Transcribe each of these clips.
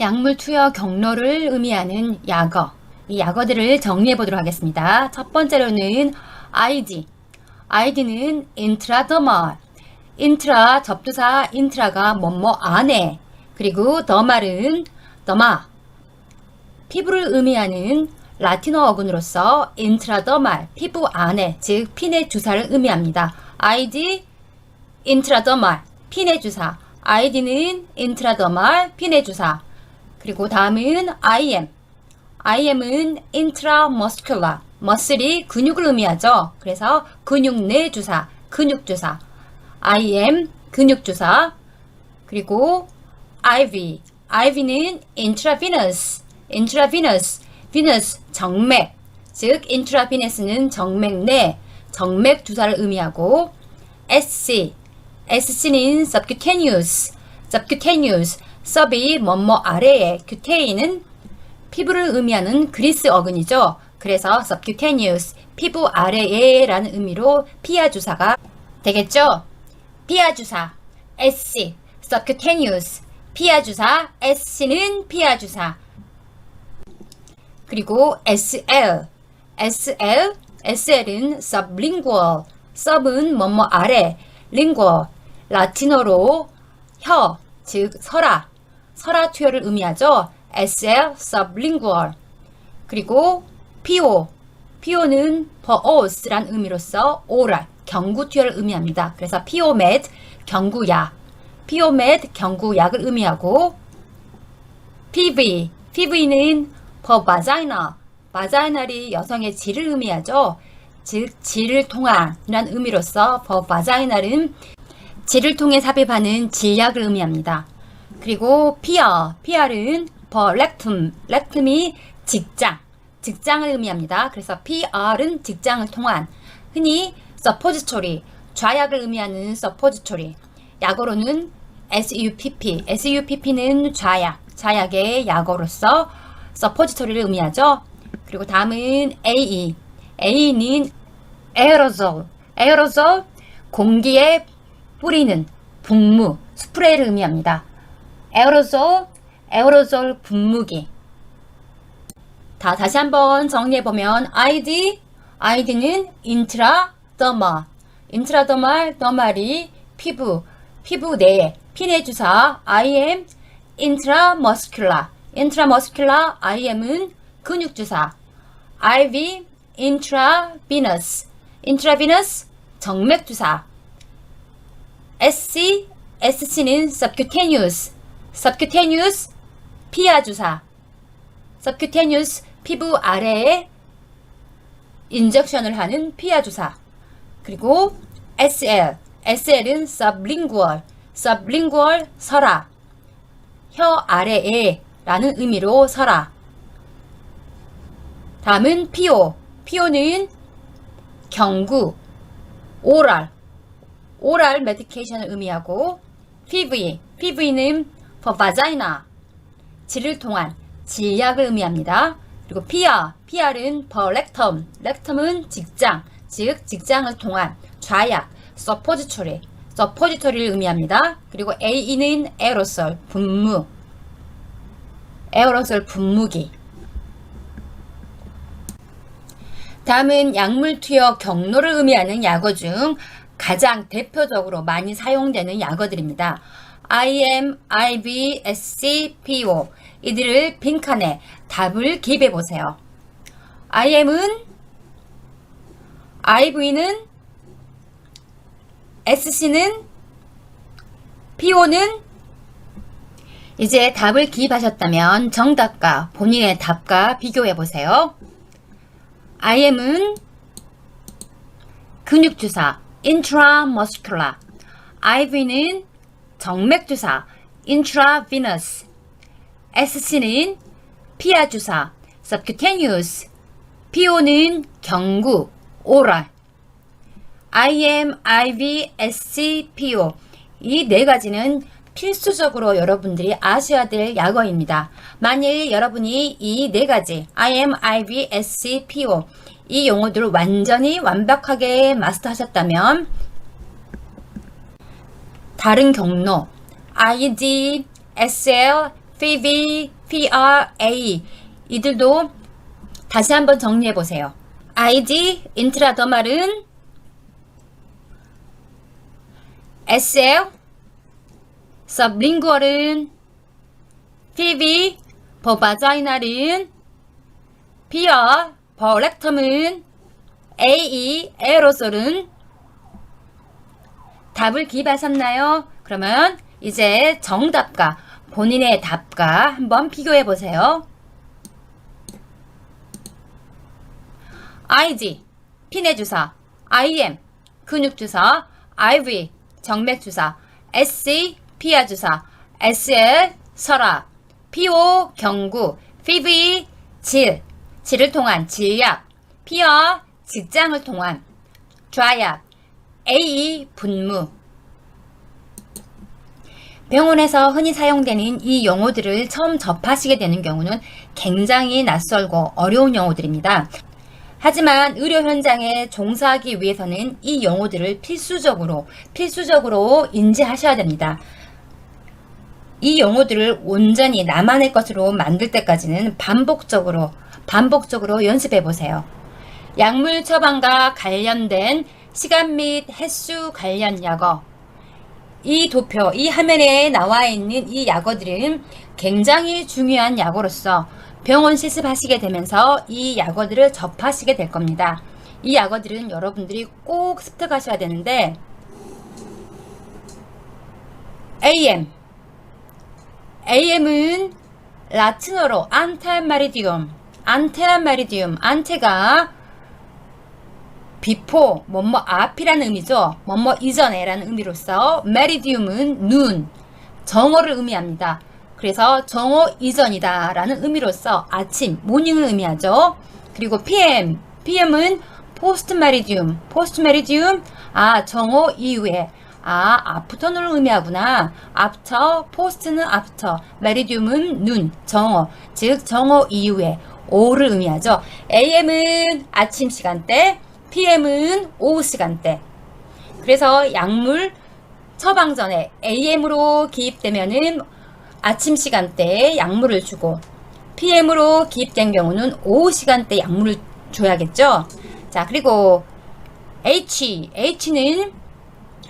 약물 투여 경로를 의미하는 약어. 이 약어들을 정리해 보도록 하겠습니다. 첫 번째로는 ID. ID는 intradermal. 인트라 접두사 인트라가 뭐뭐 안에 그리고 더말은 더마 피부를 의미하는 라틴어 어근으로서 인트라더말 피부 안에 즉 핀의 주사를 의미합니다. ID 인트라더말 핀의 주사 ID는 인트라더말 핀의 주사 그리고 다음은 IM IM은 intramuscular 머슬이 근육을 의미하죠. 그래서 근육 내 주사 근육 주사 IM 근육 주사 그리고 IV IV는 intravenous intravenous venous 정맥 즉 intravenous는 정맥 내 정맥 주사를 의미하고 SC SC는 subcutaneous subcutaneous sub이 뭐뭐 아래에 cute이는 피부를 의미하는 그리스 어근이죠. 그래서 subcutaneous 피부 아래에 라는 의미로 피하 주사가 되겠죠. 피하 주사 SC subcutaneous 피하 주사 SC는 피하 주사 그리고 SL SL SL은 sublingual sub은 뭐뭐 아래 lingual 라틴어로 혀, 즉 설아 설아 투여를 의미하죠. SL sublingual 그리고 PO PO는 poose란 의미로서 oral 경구 투여를 의미합니다. 그래서 POmed 경구약 POmed 경구약을 의미하고 PV PV는 vagina vaginal이 여성의 질을 의미하죠. 즉 질을 통한이란 의미로서 vaginal은 질을 통해 삽입하는 질약을 의미합니다. 그리고 PR은 for rectum, rectum이 직장, 직장을 의미합니다. 그래서 PR은 직장을 통한, 흔히 suppository, 좌약을 의미하는 suppository, 약어로는 SUPP, SUPP는 좌약, 좌약의 약어로서 suppository를 의미하죠. 그리고 다음은 AE, AE는 aerosol, aerosol, 공기에 뿌리는 분무, 스프레이를 의미합니다. 에어로졸, 에어로졸 분무기. 다 다시 한번 정리해 보면 ID, ID는 인트라더마, 인트라더말, 더말이 피부, 피부 내에 핀의 주사 IM intramuscular, intramuscular IM은 근육 주사 IV intravenous, intravenous 정맥 주사 SC, SC는 subcutaneous, subcutaneous 피하 주사, subcutaneous 피부 아래에 인젝션을 하는 피하 주사. 그리고 SL, SL은 sublingual, sublingual 설아, 혀 아래에 라는 의미로 설아. 다음은 PO, PO는 경구, 오랄, 오랄 메디케이션을 의미하고 PV, PV는 for vagina, 질을 통한 질약을 의미합니다. 그리고 PR은 for rectum, rectum은 직장, 즉 직장을 통한 좌약, suppository, suppository를 의미합니다. 그리고 AE는 aerosol, 분무, 에어로솔 분무기. 다음은 약물 투여 경로를 의미하는 약어 중 가장 대표적으로 많이 사용되는 약어들입니다. IM, IV, SC, PO 이들을 빈칸에 답을 기입해 보세요. IM은 IV는 SC는 PO는 이제 답을 기입하셨다면 정답과 본인의 답과 비교해 보세요. IM은 근육주사 intramuscular IV는 정맥주사 intravenous SC는 피하 주사 subcutaneous PO는 경구 oral IM, IV, SC, PO 이 네 가지는 필수적으로 여러분들이 아셔야 될 약어입니다. 만일 여러분이 이 네 가지 IM, IV, SC, PO 이 용어들을 완전히 완벽하게 마스터하셨다면 다른 경로 ID, SL, PV, PRA 이들도 다시 한번 정리해 보세요. ID, 인트라더말은 SL, sublingual은 PV, 버바자이날은 PR, 버렉텀은 AE, 에어로솔은 답을 기입하셨나요? 그러면 이제 정답과 본인의 답과 한번 비교해 보세요. IG, 피내 주사, IM, 근육 주사, IV, 정맥 주사, SC, 피하 주사, SL, 설압, PO, 경구, PV, 질, 질을 통한 질약, PR, 직장을 통한 좌약, AE, 분무. 병원에서 흔히 사용되는 이 용어들을 처음 접하시게 되는 경우는 굉장히 낯설고 어려운 용어들입니다. 하지만 의료 현장에 종사하기 위해서는 이 용어들을 필수적으로 필수적으로 인지하셔야 됩니다. 이 용어들을 온전히 나만의 것으로 만들 때까지는 반복적으로 반복적으로 연습해 보세요. 약물 처방과 관련된 시간 및 횟수 관련 약어 이 도표, 이 화면에 나와 있는 이 약어들은 굉장히 중요한 약어로서 병원 실습하시게 되면서 이 약어들을 접하시게 될 겁니다. 이 약어들은 여러분들이 꼭 습득하셔야 되는데 AM AM은 라틴어로 안테 마리디움 안테마리디움 안테가 비포 뭐뭐 앞이라는 의미죠. 뭐뭐 이전에 라는 의미로서 메리디움은 눈 정오를 의미합니다. 그래서 정오 이전이다 라는 의미로서 아침, 모닝을 의미하죠. 그리고 PM, PM은 포스트 메리디움, 포스트 메리디움, 아, 정오 이후에, 아, 아프터를 의미하구나. 앞터, 포스트는 앞터, 메리디움은 눈, 정오, 즉 정오 이후에, 오를 의미하죠. AM은 아침 시간대, PM은 오후 시간대. 그래서 약물 처방 전에 AM으로 기입되면은 아침 시간대에 약물을 주고 PM으로 기입된 경우는 오후 시간대 약물을 줘야겠죠. 자, 그리고 H, H는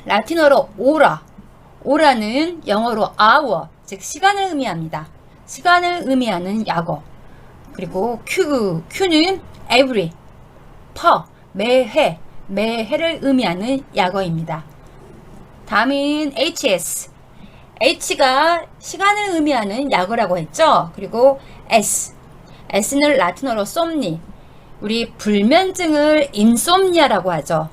라틴어로 오라, 오라는 영어로 hour, 즉 시간을 의미합니다. 시간을 의미하는 약어. 그리고 Q, Q는 every, per, 매해, 매해를 의미하는 약어입니다. 다음은 HS, H가 시간을 의미하는 약어라고 했죠. 그리고 S. S는 라틴어로 솜니. 우리 불면증을 인솜니아라고 하죠.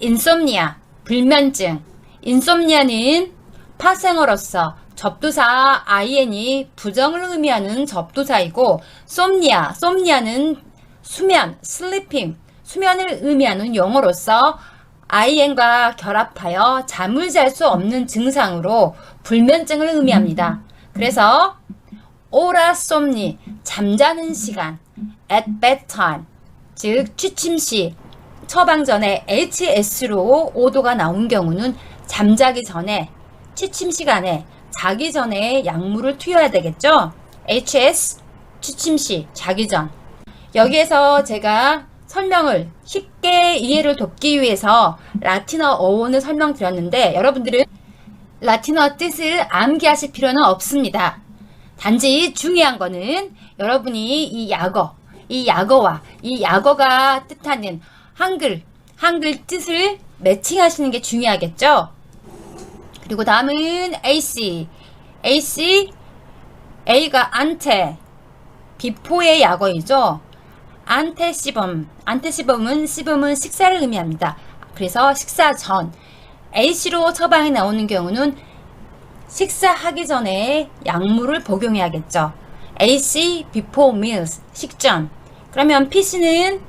인솜니아, 불면증. 인솜니아는 파생어로서 접두사 in이 부정을 의미하는 접두사이고 솜니아, 솜니아는 수면, sleeping, 수면을 의미하는 용어로서 IN과 결합하여 잠을 잘 수 없는 증상으로 불면증을 의미합니다. 그래서 오라 솜니 잠자는 시간 at bedtime 즉 취침 시 처방 전에 HS로 오도가 나온 경우는 잠자기 전에 취침 시간에 자기 전에 약물을 투여해야 되겠죠. HS 취침 시 자기 전 여기에서 제가 설명을 쉽게 이해를 돕기 위해서 라틴어 어원을 설명드렸는데 여러분들은 라틴어 뜻을 암기하실 필요는 없습니다. 단지 중요한 거는 여러분이 이 약어, 이 약어와 이 약어가 뜻하는 한글, 한글 뜻을 매칭하시는 게 중요하겠죠? 그리고 다음은 AC. AC, A가 안테, 비포의 약어이죠? 안테시범. 안테시범은 시범은 식사를 의미합니다. 그래서 식사 전. A시로 처방이 나오는 경우는 식사하기 전에 약물을 복용해야겠죠. AC before meals 식전. 그러면 PC는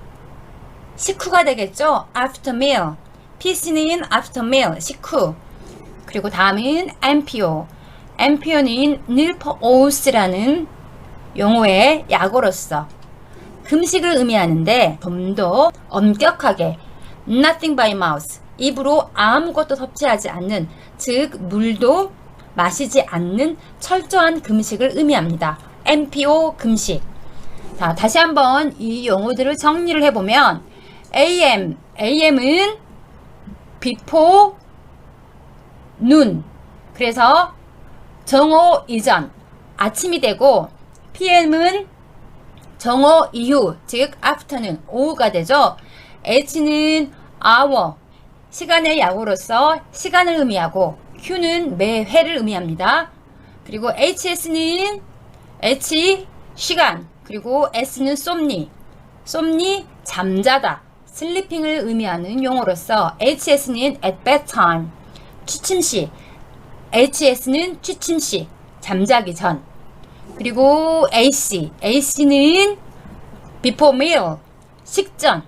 식후가 되겠죠. after meal. PC는 after meal 식후. 그리고 다음은 MPO. MPO는 nilpoo스라는 용어의 약어로서 금식을 의미하는데 좀 더 엄격하게 nothing by mouth 입으로 아무것도 섭취하지 않는 즉 물도 마시지 않는 철저한 금식을 의미합니다. MPO 금식. 자, 다시 한번 이 용어들을 정리를 해보면 AM, AM은 before 눈. 그래서 정오 이전, 아침이 되고 PM은 정오 이후, 즉 after는 오후가 되죠. H는 hour, 시간의 약으로서 시간을 의미하고 Q는 매 회를 의미합니다. 그리고 HS는 H 시간, 그리고 S는 쏨니, 쏨니 잠자다, 슬리핑을 의미하는 용어로서 HS는 at bedtime, 취침 시, HS는 취침 시, 잠자기 전. 그리고 AC, AC는 before meal, 식전.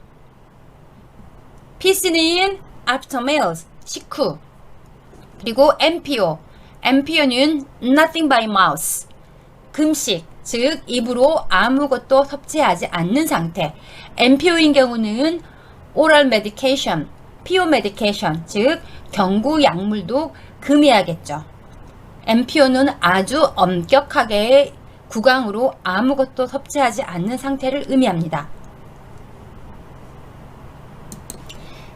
PC는 after meals, 식후. 그리고 MPO, MPO는 nothing by mouth, 금식, 즉 입으로 아무것도 섭취하지 않는 상태. MPO인 경우는 oral medication, PO medication, 즉 경구 약물도 금해야겠죠. MPO는 아주 엄격하게 구강으로 아무것도 섭취하지 않는 상태를 의미합니다.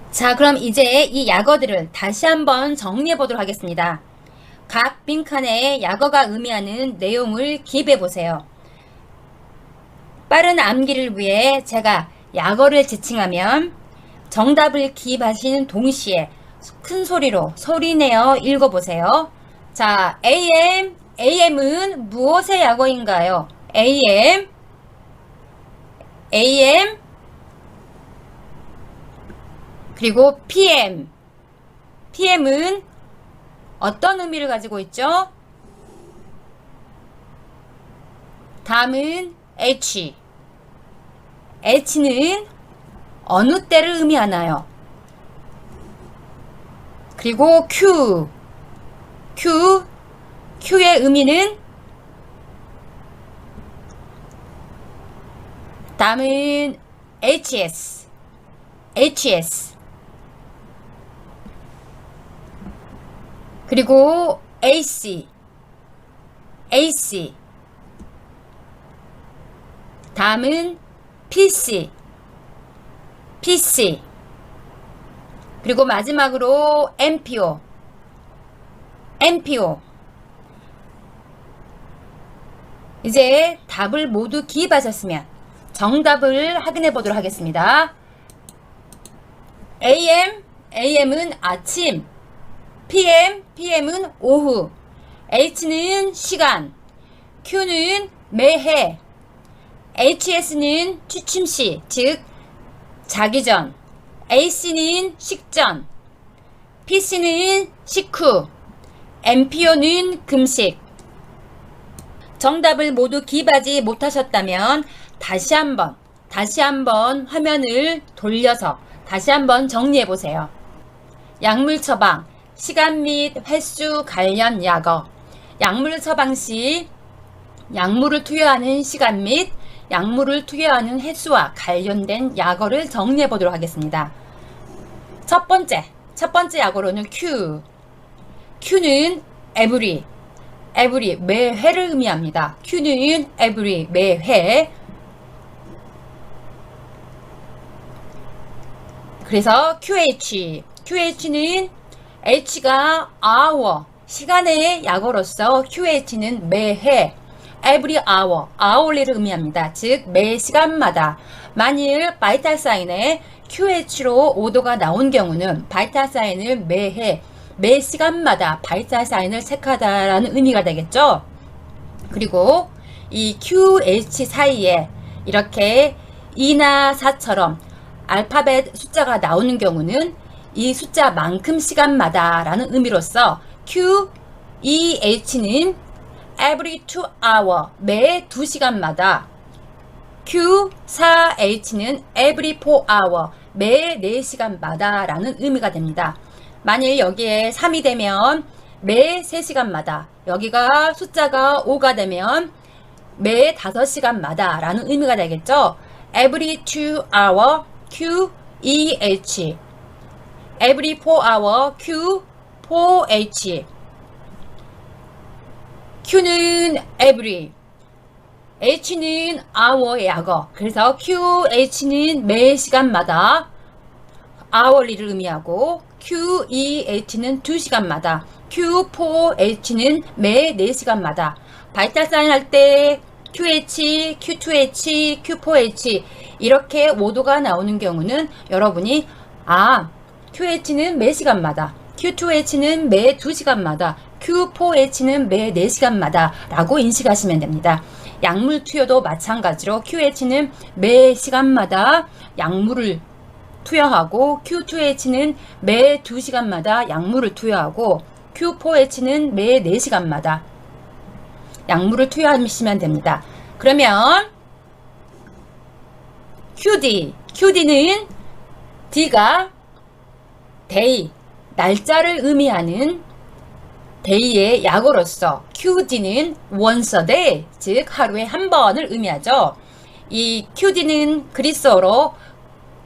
자, 그럼 이제 이 약어들을 다시 한번 정리해 보도록 하겠습니다. 각 빈칸에 약어가 의미하는 내용을 기입해 보세요. 빠른 암기를 위해 제가 약어를 지칭하면 정답을 기입하시는 동시에 큰 소리로 소리내어 읽어보세요. 자, AM, AM은 무엇의 약어인가요? AM, AM, 그리고 PM, PM은 어떤 의미를 가지고 있죠? 다음은 H. H는 어느 때를 의미하나요? 그리고 Q. Q. Q의 의미는 다음은 HS. HS. 그리고 AC. AC. 다음은 PC. PC. 그리고 마지막으로 MPO. MPO. 이제 답을 모두 기입하셨으면 정답을 확인해 보도록 하겠습니다. AM, AM은 아침, PM, PM은 오후, H는 시간, Q는 매해, HS는 취침시, 즉 자기 전, AC는 식전, PC는 식후, MPO는 금식. 정답을 모두 기입하지 못하셨다면 다시 한번, 다시 한번 화면을 돌려서 다시 한번 정리해 보세요. 약물 처방, 시간 및 횟수 관련 약어. 약물 처방 시 약물을 투여하는 시간 및 약물을 투여하는 횟수와 관련된 약어를 정리해 보도록 하겠습니다. 첫 번째, 첫 번째 약어로는 Q. Q는 every, every 매회를 의미합니다. Q는 every 매회. 그래서 QH, QH는 H가 hour, 시간의 약어로서 QH는 매해, every hour, hourly를 의미합니다. 즉, 매 시간마다. 만일 바이탈 사인에 QH로 오도가 나온 경우는 바이탈 사인을 매해, 매 시간마다 바이탈 사인을 체크하다라는 의미가 되겠죠. 그리고 이 QH 사이에 이렇게 2나 4처럼 알파벳 숫자가 나오는 경우는 이 숫자만큼 시간마다 라는 의미로서 Q, E, H는 every two hour, 매 2시간마다 Q, 4, H는 every four hour, 매 4시간마다 라는 의미가 됩니다. 만일 여기에 3이 되면 매 3시간마다 여기가 숫자가 5가 되면 매 5시간마다 라는 의미가 되겠죠. every two hour Q E H every 4 hour Q 4 H Q는 every, H는 hour의 약어. 그래서 QH는 매 시간마다 hourly를 의미하고 QEH는 2시간마다 Q4H는 매 4시간마다 바이탈 사인 할 때 QH, Q2H, Q4H 이렇게 오도가 나오는 경우는 여러분이 아 QH는 매 시간마다 Q2H는 매 2시간마다 Q4H는 매 4시간마다 라고 인식하시면 됩니다. 약물 투여도 마찬가지로 QH는 매 시간마다 약물을 투여하고 Q2H는 매 2시간마다 약물을 투여하고 Q4H는 매 4시간마다 약물을 투여하시면 됩니다. 그러면 QD, QD는 D가 day, 날짜를 의미하는 day의 약어로서 QD는 once a day, 즉 하루에 한 번을 의미하죠. 이 QD는 그리스어로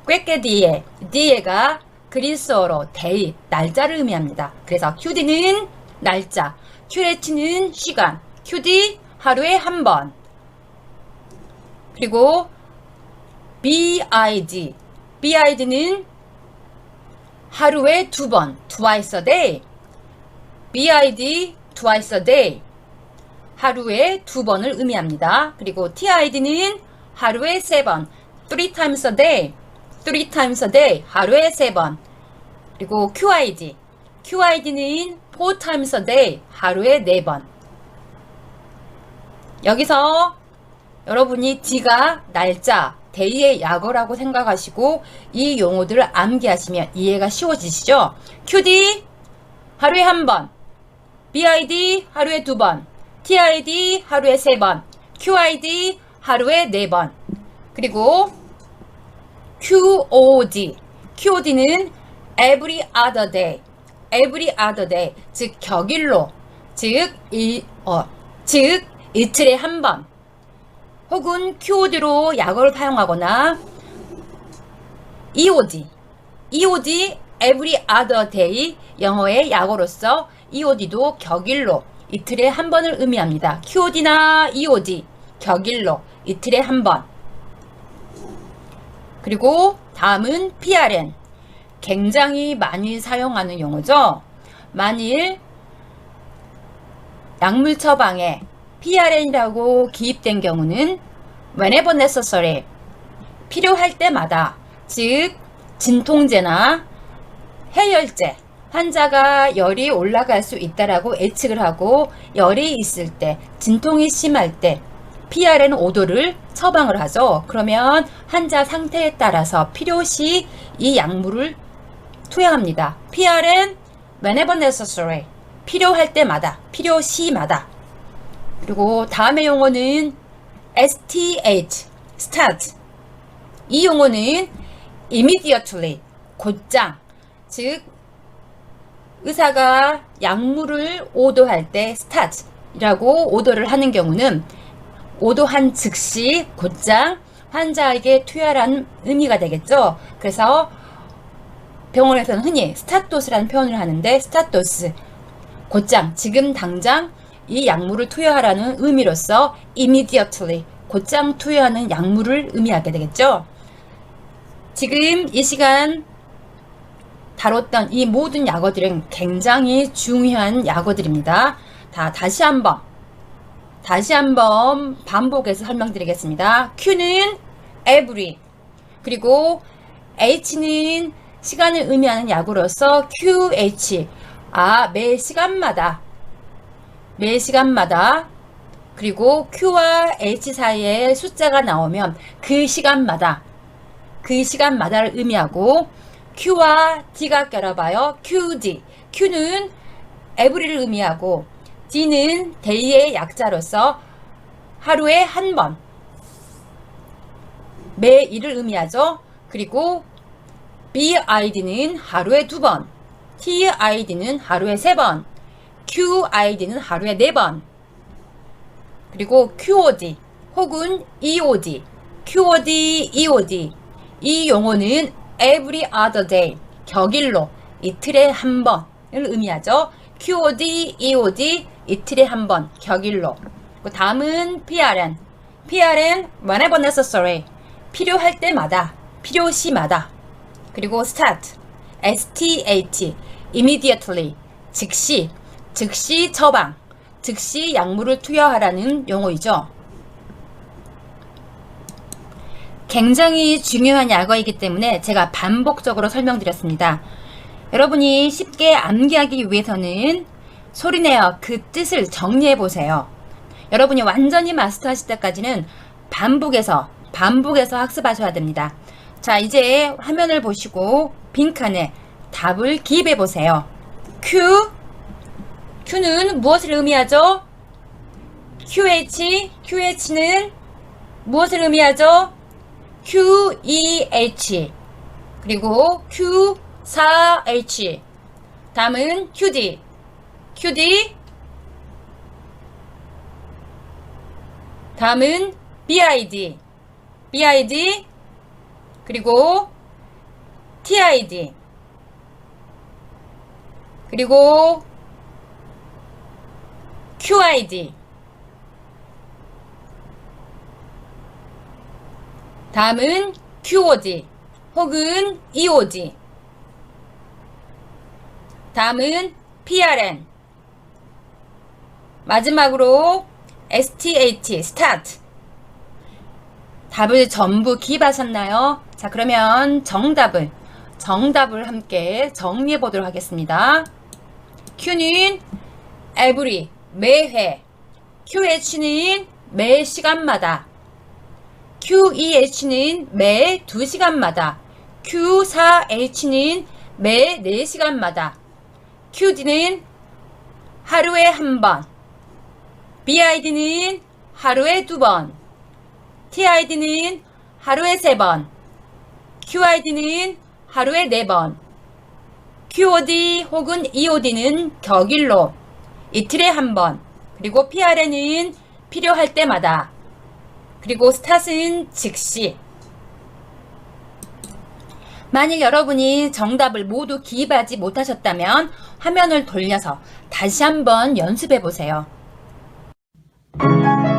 꾀깨디에, 디에가 그리스어로 day, 날짜를 의미합니다. 그래서 QD는 날짜, QH는 시간, QD 하루에 한 번. 그리고 BID, BID는 하루에 두 번, twice a day. BID twice a day. 하루에 두 번을 의미합니다. 그리고 TID는 하루에 세 번, three times a day. Three times a day. 하루에 세 번. 그리고 QID. QID는 four times a day. 하루에 네 번. 여기서 여러분이 D가 날짜, 데이의 약어라고 생각하시고 이 용어들을 암기하시면 이해가 쉬워지시죠? QD 하루에 한 번, BID 하루에 두 번, TID 하루에 세 번, QID 하루에 네 번, 그리고 QOD, QOD는 every other day, every other day, 즉 격일로, 즉 이, 어, 즉 이틀에 한 번, 혹은 QOD로 약어를 사용하거나 EOD, EOD every other day 영어의 약어로서 EOD도 격일로 이틀에 한 번을 의미합니다. QOD나 EOD 격일로 이틀에 한 번. 그리고 다음은 PRN 굉장히 많이 사용하는 용어죠. 만일 약물 처방에 PRN이라고 기입된 경우는 whenever necessary 필요할 때마다 즉 진통제나 해열제 환자가 열이 올라갈 수 있다라고 예측을 하고 열이 있을 때 진통이 심할 때 PRN 5도를 처방을 하죠. 그러면 환자 상태에 따라서 필요시 이 약물을 투여합니다. PRN whenever necessary 필요할 때마다 필요시마다 그리고 다음의 용어는 STH, start. 이 용어는 immediately, 곧장. 즉, 의사가 약물을 오도할 때 start이라고 오도를 하는 경우는 오도한 즉시 곧장 환자에게 투여라는 의미가 되겠죠. 그래서 병원에서는 흔히 스타토스라는 표현을 하는데 스타토스 곧장 지금 당장 이 약물을 투여하라는 의미로서 immediately 곧장 투여하는 약물을 의미하게 되겠죠. 지금 이 시간 다뤘던 이 모든 약어들은 굉장히 중요한 약어들입니다. 다 다시 한번 다시 한번 반복해서 설명드리겠습니다. Q는 every 그리고 H는 시간을 의미하는 약으로서 QH 아 매 시간마다 매 시간마다 그리고 Q와 H 사이에 숫자가 나오면 그 시간마다 그 시간마다를 의미하고 Q와 D가 껴라봐요. QD. Q는 every를 의미하고 D는 day의 약자로서 하루에 한 번 매일을 의미하죠. 그리고 BID는 하루에 두 번, TID는 하루에 세 번, QID는 하루에 4번. 그리고 QOD 혹은 EOD, QOD, EOD. 이 용어는 every other day, 격일로 이틀에 한 번을 의미하죠. QOD, EOD, 이틀에 한 번, 격일로. 그 다음은 PRN. PRN, whenever necessary. 필요할 때마다, 필요시마다. 그리고 start. STAT. immediately. 즉시, 즉시 처방, 즉시 약물을 투여하라는 용어이죠. 굉장히 중요한 약어이기 때문에 제가 반복적으로 설명드렸습니다. 여러분이 쉽게 암기하기 위해서는 소리내어 그 뜻을 정리해 보세요. 여러분이 완전히 마스터하실 때까지는 반복해서 반복해서 학습하셔야 됩니다. 자, 이제 화면을 보시고 빈칸에 답을 기입해 보세요. Q Q는 무엇을 의미하죠? QH QH는 무엇을 의미하죠? QEH 그리고 Q4H 다음은 QD QD 다음은 BID BID 그리고 TID 그리고 QID 다음은 QOD 혹은 EOD 다음은 PRN 마지막으로 STAT START. 답을 전부 기입하셨나요? 자 그러면 정답을 정답을 함께 정리해 보도록 하겠습니다. Q는 every 매회. QH는 매 시간마다. QEH는 매 2시간마다, Q4H는 매 4시간마다, QD는 하루에 한 번, BID는 하루에 두 번, TID는 하루에 세 번, QID는 하루에 네 번, QOD 혹은 EOD는 격일로 이틀에 한 번, 그리고 PRN은 필요할 때마다, 그리고 스탓은 즉시. 만일 여러분이 정답을 모두 기입하지 못하셨다면 화면을 돌려서 다시 한번 연습해 보세요. Thank you.